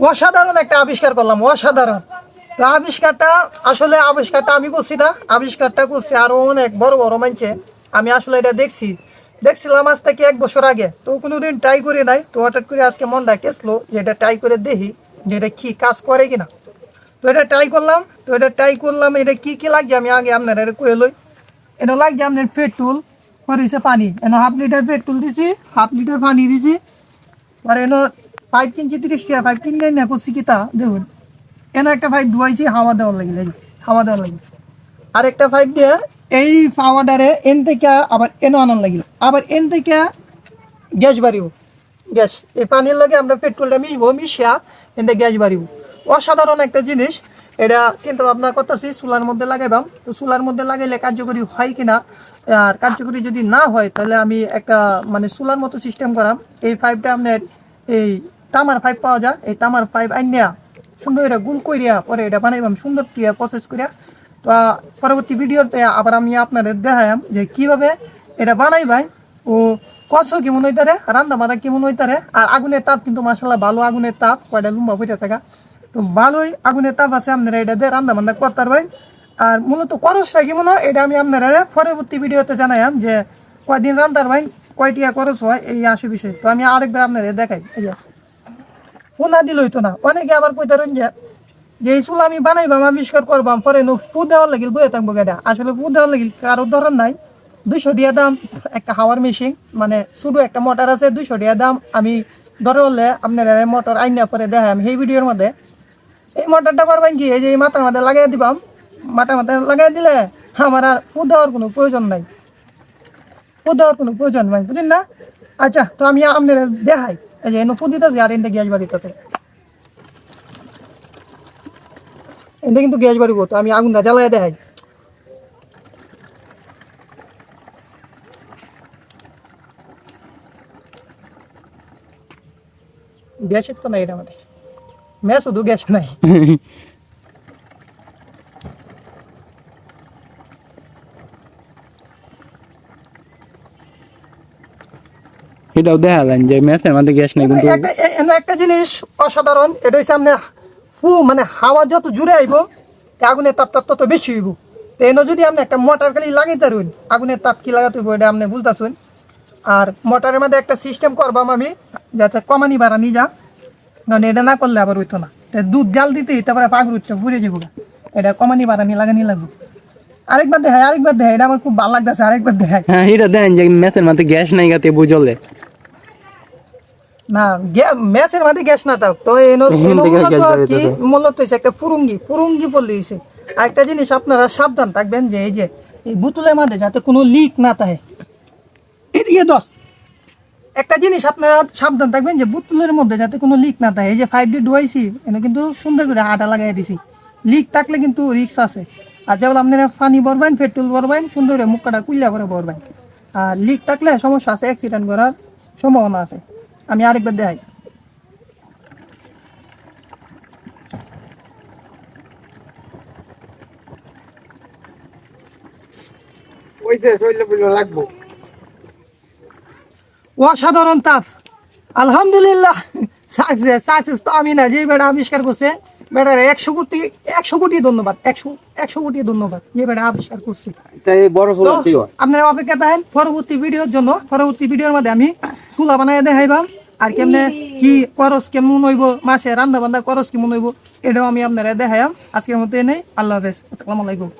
অসাধারণ একটা আবিষ্কার করলাম, অসাধারণ। তো আবিষ্কারটা, আসলে আবিষ্কারটা আমি করছি না, আবিষ্কারটা করছি আরও অনেক বড় বড় মানছে আমি আসলে এটা দেখছি। দেখছিলাম আজ থেকে এক বছর আগে, তো কোনোদিন ট্রাই করে নাই। তো হঠাৎ করে আজকে মনটা কেসলো যে এটা ট্রাই করে দেখি যে এটা কি কাজ করে কিনা। তো এটা ট্রাই করলাম, তো এটা ট্রাই করলাম, এটা কি কি লাগছে আমি আগে আপনার এটা কয়ে লই। এটা লাগছে আপনার পেট্রোল পরিছে পানি। এনে হাফ লিটার পেট্রোল দিছি হাফ লিটার পানি দিছি। আর এনে পাইপ কিনছি, তিরিশ টাকা পাইপ কিনলে না করছি কি তা, দেখুন, এনে একটা পাইপ ধুয়াইছি, হাওয়া দেওয়ার লাগিল হাওয়া দেওয়ার লাগিল আর একটা পাইপ দিয়ে এই পাওয়াটারে এন থেকে আবার এনে আনার লাগিল আবার এন থেকে গ্যাস বাড়িব গ্যাস, এই পানির লগে আমরা পেট্রোলটা মিশবো, মিশিয়া এতে গ্যাস বাড়িব অসাধারণ একটা জিনিস, এটা চিন্তা ভাবনা করতেছি, চুলার মধ্যে লাগাইবাম। তো চুলার মধ্যে লাগাইলে কার্যকরী হয় কিনা, আর কার্যকরী যদি না হয়, তাহলে আমি একটা মানে চুলার মতো সিস্টেম করাম। এই পাইপটা আপনার এই তামার পাইপ পাওয়া যায়। এই তামার পাইপ আইনিয়া সুন্দর এটা গুল করিয়া পরে এটা বানাইবাম, সুন্দর করিয়া প্রসেস করিয়া তো, পরবর্তী ভিডিওতে আবার আমি আপনাদের দেখাইম যে কীভাবে এটা বানাইবাই ও কষ্ট কেমন হইতারে রান্না বান্না কেমন হইতারে, আর আগুনের তাপ কিন্তু মাসাল্লাহ ভালো আগুনের তাপ, কয়টা লুম্বা হইতে থাকা। তো ভালোই আগুনের তাপ আছে আপনারা এটা দিয়ে রান্না বান্না করতে পারবেন আর মূলত খরচটা কেমন হয় এটা আমি আপনারা পরবর্তী ভিডিওতে জানাইম যে কয়দিন রান্নার পারবেন কয়টিয়া খরচ হয়, এই আসে বিষয়। তো আমি আরেকবার আপনাদের দেখাই, এই যে। পোনা দিল হইতো না। অনেকে আবার কইতারেন যে যে এই চুল আমি বানাইবাম আবিষ্কার করবাম পরে পু দেওয়ার লাগিল বয়ে থাকব গেটা আসলে পু দেওয়ার লাগিল কারও ধরন নাই। দুইশো টাকা দাম, একটা হাওয়ার মেশিন মানে শুধু একটা মোটর আছে, দুইশো টাকা দাম। আমি ধরে হলে আপনার মোটর আইনা পরে দেখাই আমি সেই ভিডিওর মধ্যে। এই মোটরটা করবেন কি? এই যে এই মাথার মধ্যে লাগাই দিবাম। মাথার মধ্যে লাগাই দিলে আমার আর পু দেওয়ার কোনো প্রয়োজন নাই। পু দেওয়ার কোনো প্রয়োজন নাই বুঝলেন না? আচ্ছা তো আমি আপনার দেখাই। এই যে এনে পু দিতেছি আর এনটা গ্যাস বাড়িতে এটা কিন্তু গ্যাস বাড়ি তো আমি আগুনটা জ্বালাই দেখাই। গ্যাসের তো নাই এটা আমাদের। ম্যাচ শুধু গ্যাস নাই। এটাও দেখালেন যে ম্যাচের মধ্যে গ্যাস নেই কিন্তু একটা জিনিস অসাধারণ এটা হচ্ছে আপনার ফু মানে হাওয়া যত জুড়ে আইব আগুনের তাপটা তত বেশি হইব। এনে যদি আপনি একটা মোটর খালি লাগাই তারুন আগুনের তাপ কি লাগাতে হইব এটা আপনি বুঝতেছেন। আর মোটরের মধ্যে একটা সিস্টেম করবাম আমি যাতে কমানি বাড়ানি যা কারণ এটা না করলে আবার হইতো না। দুধ জাল দিতে তারপরে পাগর উঠতে পুড়ে যাব এটা কমানি বাড়ানি লাগানি লাগবে। আরেকবার দেখায় আরেকবার দেখায় এটা আমার খুব ভালো লাগতেছে আরেকবার দেখায় হ্যাঁ এটা দেন যে মেসের মধ্যে গ্যাস নাই গাতে বুঝলে। না ম্যাচের মধ্যে গ্যাস না থাক। তো কি। মূলত একটা ফুরুঙ্গি। ফুরুঙ্গি হয়েছে একটা জিনিস আপনারা সাবধান থাকবেন যে এই যে এই বোতলের মধ্যে যাতে কোনো লিক না থাকে। এদিকে ধর। একটা জিনিস আপনারা সাবধান থাকবেন যে বোতলের মধ্যে যাতে কোনো লিক না থাকে। এই যে ফাইভ ডি ডুয়াইছি এনে কিন্তু সুন্দর করে আটা লাগাই দিছি। লিক থাকলে কিন্তু রিক্স আছে। আর যেমন আপনারা পানি ভরবেন পেট্রোল ভরবেন সুন্দর করে মুখটা কুইলা করে ভরবেন। আর লিক থাকলে সমস্যা আছে অ্যাক্সিডেন্ট করার সম্ভাবনা আছে। আমি আরেকবার দেখাই। অসাধারণ তাপ। আলহামদুলিল্লাহ। সাকসেস সাকসেস তো আমি না যে আবিষ্কার করছে বেটার একশো কোটি একশো কোটি ধন্যবাদ একশো একশো কোটি ধন্যবাদ। যে বেটা আবিষ্কার করছে। আপনারা অপেক্ষা থাকেন পরবর্তী ভিডিওর জন্য। পরবর্তী ভিডিওর মধ্যে আমি চুলা বানাই দেখাইবাম। আর কেমনে কি খরচ কেমন হইব মাসে রান্না বান্না করস কেমন হইব এটাও আমি আপনারা দেখাইম আজকের মতো নেই আল্লাহ হাফেজ। আসসালামু আলাইকুম।